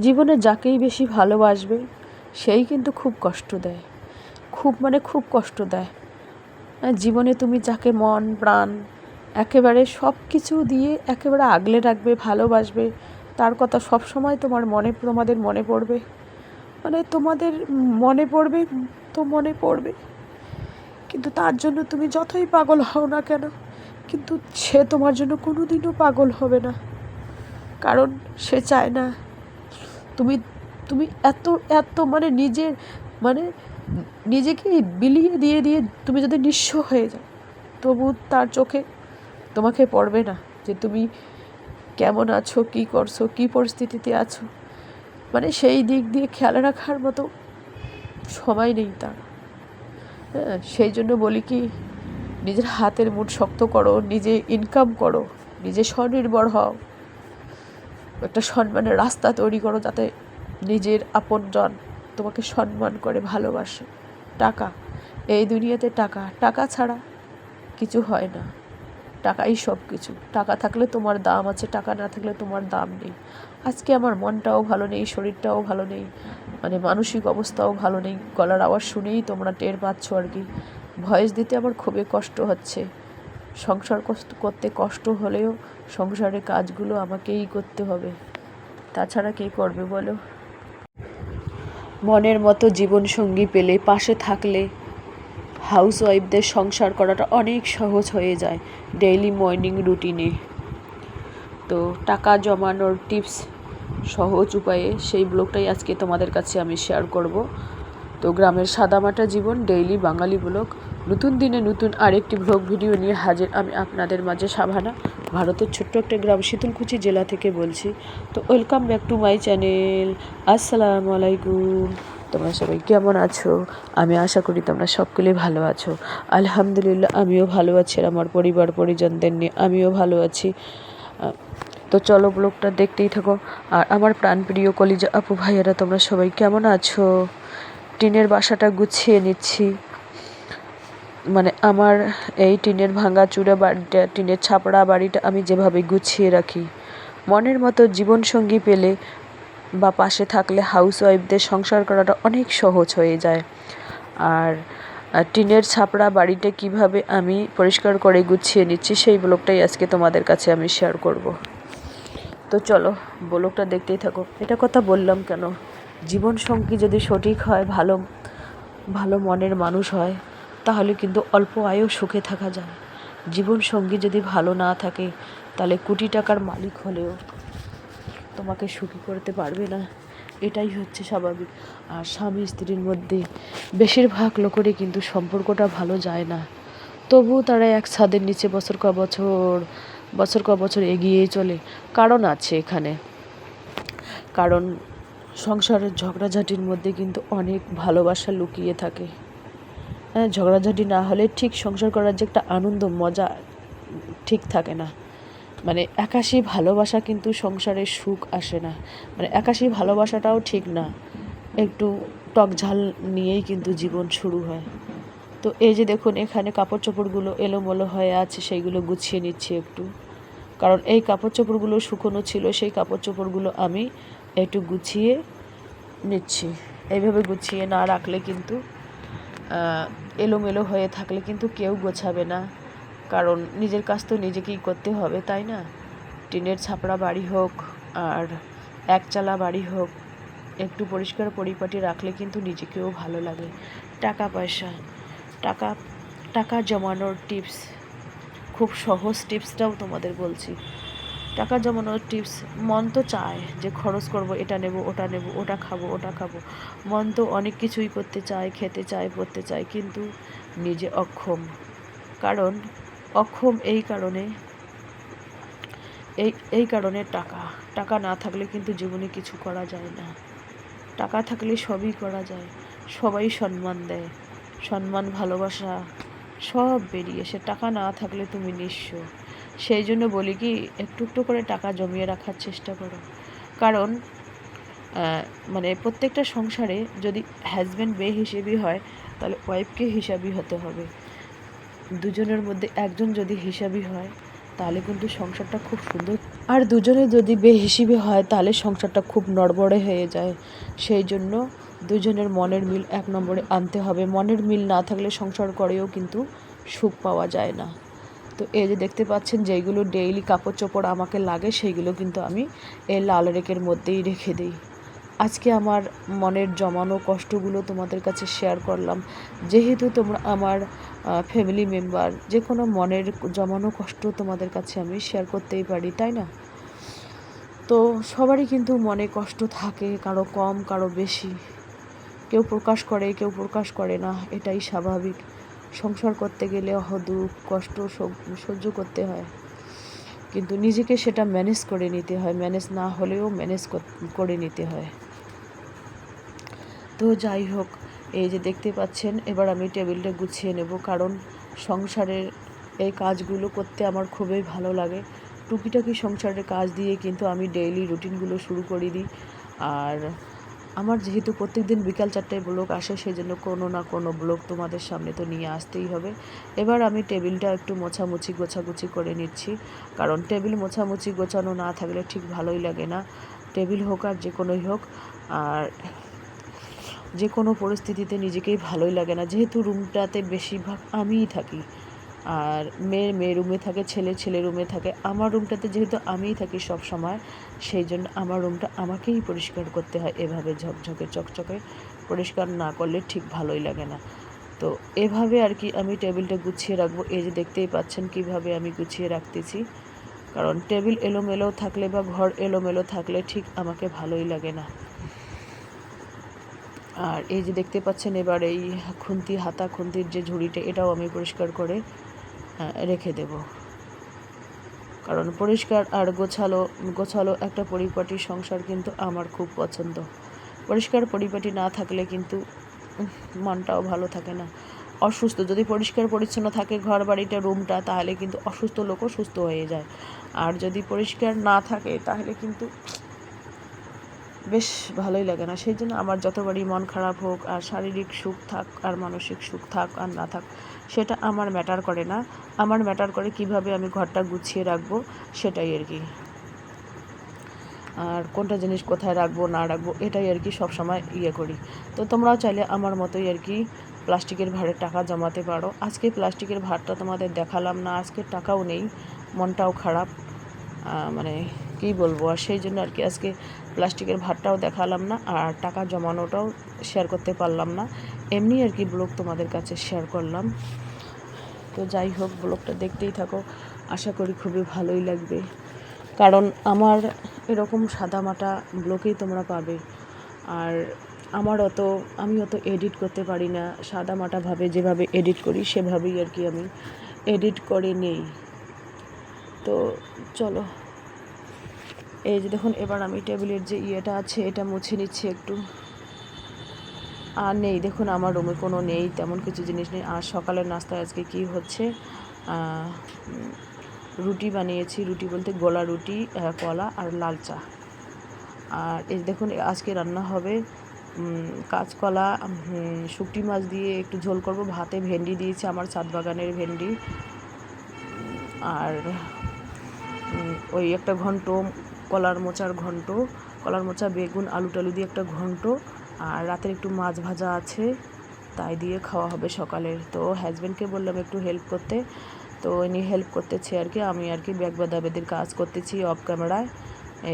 জীবনে যাকেই বেশি ভালোবাসবে সেই কিন্তু খুব কষ্ট দেয়। খুব মানে খুব কষ্ট দেয়। হ্যাঁ, জীবনে তুমি যাকে মন প্রাণ একেবারে সব কিছু দিয়ে একেবারে আগলে রাখবে ভালোবাসবে তার কথা সব সময় তোমার মনে তোমাদের মনে পড়বে। মানে তোমাদের মনে পড়বে তো মনে পড়বে। কিন্তু তার জন্য তুমি যতই পাগল হও না কেন কিন্তু সে তোমার জন্য কোনো দিনও পাগল হবে না। কারণ সে চায় না তুমি তুমি এত এত মানে নিজের মানে নিজেকে বিলিয়ে দিয়ে দিয়ে তুমি যদি নিঃস্ব হয়ে যাও, তবু তার চোখে তোমাকে পড়বে না যে তুমি কেমন আছো, কী করছ, কী পরিস্থিতিতে আছো। মানে সেই দিক দিয়ে খেয়াল রাখার মতো সময় নেই তার। হ্যাঁ সেই জন্য বলি কি, নিজের হাতের মুঠ শক্ত করো, নিজে ইনকাম করো, নিজে স্বনির্ভর হও। একটা সম্মানের রাস্তা তৈরি করো যাতে নিজের আপনজন তোমাকে সম্মান করে, ভালোবাসে। টাকা। এই দুনিয়াতে টাকা। টাকা ছাড়া কিছু হয় না। টাকাই সব কিছু টাকা থাকলে তোমার দাম আছে, টাকা না থাকলে তোমার দাম নেই। আজকে আমার মনটাও ভালো নেই, শরীরটাও ভালো নেই মানে মানসিক অবস্থাও ভালো নেই। গলার আওয়াজ শুনেই তোমরা টের পাচ্ছ আর কি। ভয়েস দিতে আমার খুবই কষ্ট হচ্ছে। সংসার কষ্ট করতে কষ্ট হলেও সংসারের কাজগুলো আমাকেই করতে হবে। তাছাড়া কে করবে বলো? মনের মতো জীবনসঙ্গী পেলে পাশে থাকলে হাউস ওয়াইফদের সংসার করাটা অনেক সহজ হয়ে যায় ডেইলি মর্নিং রুটিনে। তো টাকা জমানোর টিপস সহজ উপায়ে সেই ব্লগটাই আজকে তোমাদের কাছে আমি শেয়ার করব। তো গ্রামের সাদামাটা জীবন, ডেইলি বাঙালি ব্লগ। নতুন দিনে নতুন আরেকটি ব্লগ ভিডিও নিয়ে হাজির আমি আপনাদের মাঝে সাভানা, ভারতের ছোট্ট একটা গ্রাম শীতলকুচি জেলা থেকে বলছি। তো welcome back to my channel আসসালামু আলাইকুম। তোমরা সবাই কেমন আছো? আমি আশা করি তোমরা সকলেই ভালো আছো। আলহামদুলিল্লাহ, আমিও ভালো আছি আর আমার পরিবার, পরিজনদের নিয়ে আমিও ভালো আছি। তো চলো ব্লগটা দেখতেই থাকো। আর আমার প্রাণপ্রিয় কলিজা আপু ভাইয়েরা, তোমরা সবাই কেমন আছো? টিনের বাসাটা গুছিয়ে নিচ্ছি। মানে আমার এই টিনের ভাঙা চূড়া বাড়িটা টিনের ছাপড়া বাড়িটা আমি যেভাবে গুছিয়ে রাখি, মনের মতো জীবনসঙ্গী পেলে বা পাশে থাকলে হাউস ওয়াইফদের সংসার করাটা অনেক সহজ হয়ে যায়। আর টিনের ছাপড়া বাড়িটা কীভাবে আমি পরিষ্কার করে গুছিয়ে নিচ্ছি সেই ব্লগটাই আজকে তোমাদের কাছে আমি শেয়ার করব। তো চলো, ব্লগটা দেখতেই থাকো। এটা কথা বললাম কেন? জীবনসঙ্গী যদি সঠিক হয়, ভালো ভালো মনের মানুষ হয় তাহলে কিন্তু অল্প আয়ও সুখে থাকা যায়। জীবনসঙ্গী যদি ভালো না থাকে, তাহলে কোটি টাকার মালিক হলেও তোমাকে সুখী করতে পারবে না। এটাই হচ্ছে স্বাভাবিক। আর স্বামী স্ত্রীর মধ্যে বেশিরভাগ লোকেরই কিন্তু সম্পর্কটা ভালো যায় না। তবুও তারা এক ছাদের নিচে বছর ক বছর বছর ক বছর এগিয়েই চলে। কারণ আছে এখানে। কারণ সংসারের ঝগড়াঝাটির মধ্যে কিন্তু অনেক ভালোবাসা লুকিয়ে থাকে। ঝগড়াঝাটি না হলে ঠিক সংসার করার যে একটা আনন্দ, মজা ঠিক থাকে না। মানে একাশি ভালোবাসা কিন্তু সংসারে সুখ আসে না। মানে একাশি ভালোবাসাটাও ঠিক না। একটু টক ঝাল নিয়েই কিন্তু জীবন শুরু হয়। তো এই যে দেখুন, এখানে কাপড় চোপড়গুলো এলোমেলো হয়ে আছে, সেইগুলো গুছিয়ে নিচ্ছি একটু। কারণ এই কাপড় চোপড়গুলো শুকনো ছিল, সেই কাপড় চোপড়গুলো আমি একটু গুছিয়ে নিচ্ছি। এইভাবে গুছিয়ে না রাখলে কিন্তু এলোমেলো হয়ে থাকলে কিন্তু কেউ গোছাবে না। কারণ নিজের কাজ তো নিজেকেই করতে হবে, তাই না? টিনের ছাপড়া বাড়ি হোক আর একচালা বাড়ি হোক, একটু পরিষ্কার পরিপাটি রাখলে কিন্তু নিজেকেও ভালো লাগে। টাকা পয়সা, টাকা টাকা জমানোর টিপস, খুব সহজ টিপসটাও তোমাদের বলছি। টাকা জমানোর টিপস মন তো চায় যে খরচ করব, এটা নেব, ওটা নেব, ওটা খাব ওটা খাব। মন তো অনেক কিছুই করতে চায়, খেতে চায়, পড়তে চায়, কিন্তু নিজে অক্ষম। কারণ অক্ষম এই কারণে, এই এই কারণে টাকা। টাকা না থাকলে কিন্তু জীবনে কিছু করা যায় না। টাকা থাকলে সবই করা যায়। সবাই সম্মান দেয়। সম্মান, ভালোবাসা সব বেরিয়ে সে টাকা না থাকলে তুমি নিঃস্ব। সেই জন্য বলি কি, একটু একটু করে টাকা জমিয়ে রাখার চেষ্টা করো। কারণ মানে প্রত্যেকটা সংসারে যদি হাজব্যান্ড বে হিসেবে হয়, তাহলে ওয়াইফকে হিসাবই হতে হবে। দুজনের মধ্যে একজন যদি হিসাবই হয়, তাহলে কিন্তু সংসারটা খুব সুন্দর। আর দুজনে যদি বেহিসিবে হয়, তাহলে সংসারটা খুব নড়বড়ে হয়ে যায়। সেই জন্য দুজনের মনের মিল এক নম্বরে আনতে হবে। মনের মিল না থাকলে সংসার করেও কিন্তু সুখ পাওয়া যায় না। তো এই যে দেখতে পাচ্ছেন যেইগুলো ডেইলি কাপড় চোপড় আমাকে লাগে, সেইগুলো কিন্তু আমি এই লাল রেকের মধ্যেই রেখে দিই। আজকে আমার মনের জমানো কষ্টগুলো তোমাদের কাছে শেয়ার করলাম। যেহেতু তোমরা আমার ফ্যামিলি মেম্বার যে কোনো মনের জমানো কষ্ট তোমাদের কাছে আমি শেয়ার করতেই পারি, তাই না? তো সবারই কিন্তু মনে কষ্ট থাকে, কারও কম, কারও বেশি। কেউ প্রকাশ করে, কেউ প্রকাশ করে না, এটাই স্বাভাবিক। সংসার করতে গেলে দুঃখ, কষ্ট সহ্য করতে হয়। কিন্তু নিজেকে সেটা ম্যানেজ করে নিতে হয়। ম্যানেজ না হলেও ম্যানেজ করে নিতে হয়। তো যাই হোক, এই যে দেখতে পাচ্ছেন, এবার আমি টেবিলটা গুছিয়ে নেব কারণ সংসারের এই কাজগুলো করতে আমার খুবই ভালো লাগে। টুকিটাকি সংসারের কাজ দিয়ে কিন্তু আমি ডেইলি রুটিনগুলো শুরু করে দিই। আর আমার যেহেতু প্রত্যেক দিন বিকাল চারটায় ব্লগ আসে সেই জন্য কোনো না কোনো ব্লগ তোমাদের সামনে তো নিয়ে আসতেই হবে। এবার আমি টেবিলটা একটু মোছামুছি, গোছাগুছি করে নিচ্ছি। কারণ টেবিল মোছামুছি গোছানো না থাকলে ঠিক ভালোই লাগে না। টেবিল হোক আর যে কোনোই হোক, আর যে কোনো পরিস্থিতিতে নিজেকেই ভালোই লাগে না। যেহেতু রুমটাতে বেশিরভাগ আমিই থাকি আর মেয়ের মেয়ে রুমে থাকে, ছেলে ছেলে রুমে থাকে। আমার রুমটাতে যেহেতু আমিই থাকি সব সময় সেই জন্য আমার রুমটা আমাকেই পরিষ্কার করতে হয়। এভাবে ঝকঝকে, চকচকে পরিষ্কার না করলে ঠিক ভালোই লাগে না। তো এভাবে আর কি আমি টেবিলটা গুছিয়ে রাখব। এই যে দেখতেই পাচ্ছেন কীভাবে আমি গুছিয়ে রাখতেছি। কারণ টেবিল এলোমেলো থাকলে বা ঘর এলোমেলো থাকলে ঠিক আমাকে ভালোই লাগে না। আর এই যে দেখতে পাচ্ছেন এবার এই খুন্তি, হাতা খুন্তির যে ঝুড়িটা, এটাও আমি পরিষ্কার করে রেখে দেব। কারণ পরিষ্কার আর গোছালো গোছালো একটা পরিপাটি সংসার কিন্তু আমার খুব পছন্দ। পরিষ্কার পরিপাটি না থাকলে কিন্তু মনটাও ভালো থাকে না। অসুস্থ, যদি পরিষ্কার পরিচ্ছন্ন থাকে ঘর বাড়িটা, রুমটা, তাহলে কিন্তু অসুস্থ লোকও সুস্থ হয়ে যায়। আর যদি পরিষ্কার না থাকে, তাহলে কিন্তু বেশ ভালোই লাগে না। সেই জন্য আমার যতবারই মন খারাপ হোক, আর শারীরিক সুখ থাক, আর মানসিক সুখ থাক, আর না থাক, সেটা আমার ম্যাটার করে না। আমার ম্যাটার করে কীভাবে আমি ঘরটা গুছিয়ে রাখব, সেটাই আর কি। আর কোনটা জিনিস কোথায় রাখব, না রাখব, এটাই আর কি সবসময় ইয়ে করি। তো তোমরাও চাইলে আমার মতোই আর কি প্লাস্টিকের ভাড়ের টাকা জমাতে পারো। আজকে প্লাস্টিকের ভাড়টা তোমাদের দেখালাম না, আজকে টাকাও নেই, মনটাও খারাপ মানে কী বলব? আর সেই জন্য আর কি আজকে প্লাস্টিকের ভাতটাও দেখালাম না, আর টাকা জমানোটাও শেয়ার করতে পারলাম না। এমনি আর কি ব্লগ তোমাদের কাছে শেয়ার করলাম। তো যাই হোক ব্লগটা দেখতেই থাকো। আশা করি খুবই ভালোই লাগবে। কারণ আমার এরকম সাদামাটা ব্লগেই তোমরা পাবে। আর আমার অত, আমি অত এডিট করতে পারি না। সাদামাটাভাবে যেভাবে এডিট করি, সেভাবেই আর কি আমি এডিট করে নেই। তো চলো। এই যে দেখুন, এবার আমি টেবিলের যে ইয়েটা আছে, এটা মুছে নিচ্ছি একটু। আর নেই, দেখুন, আমার রুমে কোনো নেই, তেমন কিছু জিনিস নেই। আর সকালের নাস্তায় আজকে কি হচ্ছে? রুটি বানিয়েছি। রুটি বলতে গোলা রুটি কলা আর লাল চা। আর এই দেখুন, আজকে রান্না হবে কাঁচকলা শুকটি মাছ দিয়ে একটু ঝোল করব। ভাতে ভেন্ডি দিয়েছি, আমার ছাদ বাগানের ভেন্ডি। আর ওই একটা ঘন্ট কলার মোচার ঘন্ট, কলার মোচা, বেগুন, আলু টালু দিয়ে একটা ঘন্ট, আর রাতের একটু মাছ ভাজা আছে, তাই দিয়ে খাওয়া হবে সকালের। তো হাজব্যান্ডকে বললাম একটু হেল্প করতে। তো ইনি হেল্প করতেছে আর কি, আমি আর কি ব্যাগ বাদাবেদির কাজ করতেছি অফ ক্যামেরায়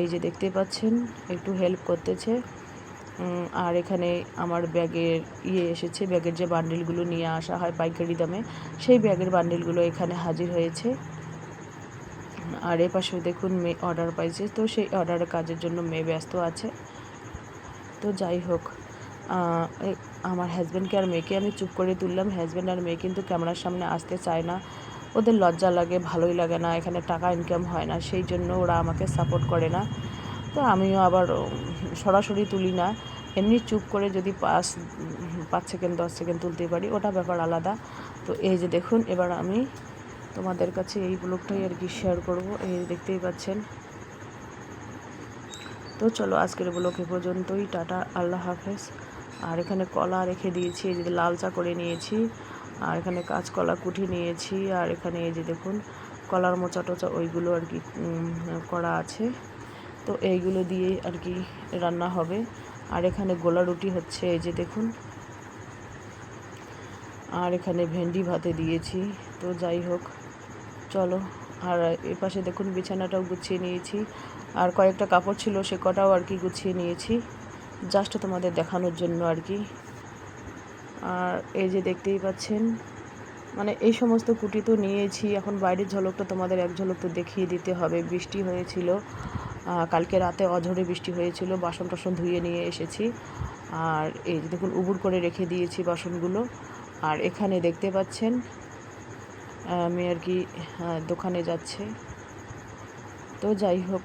এই যে দেখতে পাচ্ছেন, একটু হেল্প করতেছে। আর এখানে আমার ব্যাগের ইয়ে এসেছে, ব্যাগের যে বান্ডিলগুলো নিয়ে আসা হয় পাইকারি দামে, সেই ব্যাগের বান্ডিলগুলো এখানে হাজির হয়েছে। আর এ পাশেও দেখুন মেয়ে অর্ডার পাইছে। তো সেই অর্ডারের কাজের জন্য মেয়ে ব্যস্ত আছে। তো যাই হোক আমার হাজব্যান্ডকে আর মেয়েকে আমি চুপ করে তুললাম। হাজব্যান্ড আর মেয়ে কিন্তু ক্যামেরার সামনে আসতে চায় না। ওদের লজ্জা লাগে, ভালোই লাগে না, এখানে টাকা ইনকাম হয় না। সেই জন্য ওরা আমাকে সাপোর্ট করে না। তো আমিও আবার সরাসরি তুলি না। এমনি চুপ করে যদি পাঁচ পাঁচ সেকেন্ড দশ সেকেন্ড তুলতে পারি, ওটা ব্যাপার আলাদা। তো এই যে দেখুন, এবার আমি তোমাদের কাছে এই ব্লগটাই আর কি শেয়ার করব। এই দেখতেই পাচ্ছেন। তো চলো আজকের ব্লগ এ পর্যন্তই। টাটা, আল্লাহ হাফেজ। আর এখানে কলা রেখে দিয়েছি, এই যে লাল চা করে নিয়েছি। আর এখানে কাঁচকলা কুঠি নিয়েছি। আর এখানে এই যে দেখুন, কলার মোচা টোচা, ওইগুলো আর কি করা আছে। তো এইগুলো দিয়ে আর কি রান্না হবে। আর এখানে গোলা রুটি হচ্ছে, এই যে দেখুন। আর এখানে ভেন্ডি ভাতে দিয়েছি। তো যাই হোক চলো, আর এপাশে দেখুন বিছানাটাও গুছিয়ে নিয়েছি। আর কয়েকটা কাপড় ছিল, সে কটাও আর কি গুছিয়ে নিয়েছি। জাস্ট তোমাদের দেখানোর জন্য আর কি। আর এই যে দেখতেই পাচ্ছেন মানে এই সমস্ত কুটি তো নিয়েছি। এখন বাইরের ঝলকটা তোমাদের এক ঝলক তো দেখিয়ে দিতে হবে। বৃষ্টি হয়েছিল কালকে রাতে অঝরে বৃষ্টি হয়েছিল, বাসন টাসন ধুয়ে নিয়ে এসেছি। আর এই যে দেখুন, উবুর করে রেখে দিয়েছি বাসনগুলো। আর এখানে দেখতে পাচ্ছেন আমি আর কি দোকানে যাচ্ছে। তো যাই হোক,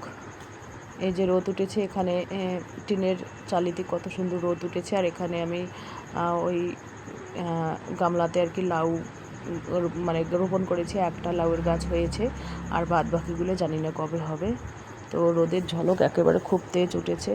এই যে রোদ উঠেছে এখানে টিনের চালিতে কত সুন্দর রোদ উঠেছে। আর এখানে আমি ওই গামলাতে আর কি লাউ মানে রোপণ করেছি। একটা লাউয়ের গাছ হয়েছে। আর বাদ বাকিগুলো জানি না কবে হবে। তো রোদের ঝলক একেবারে খুব তেজ উঠেছে।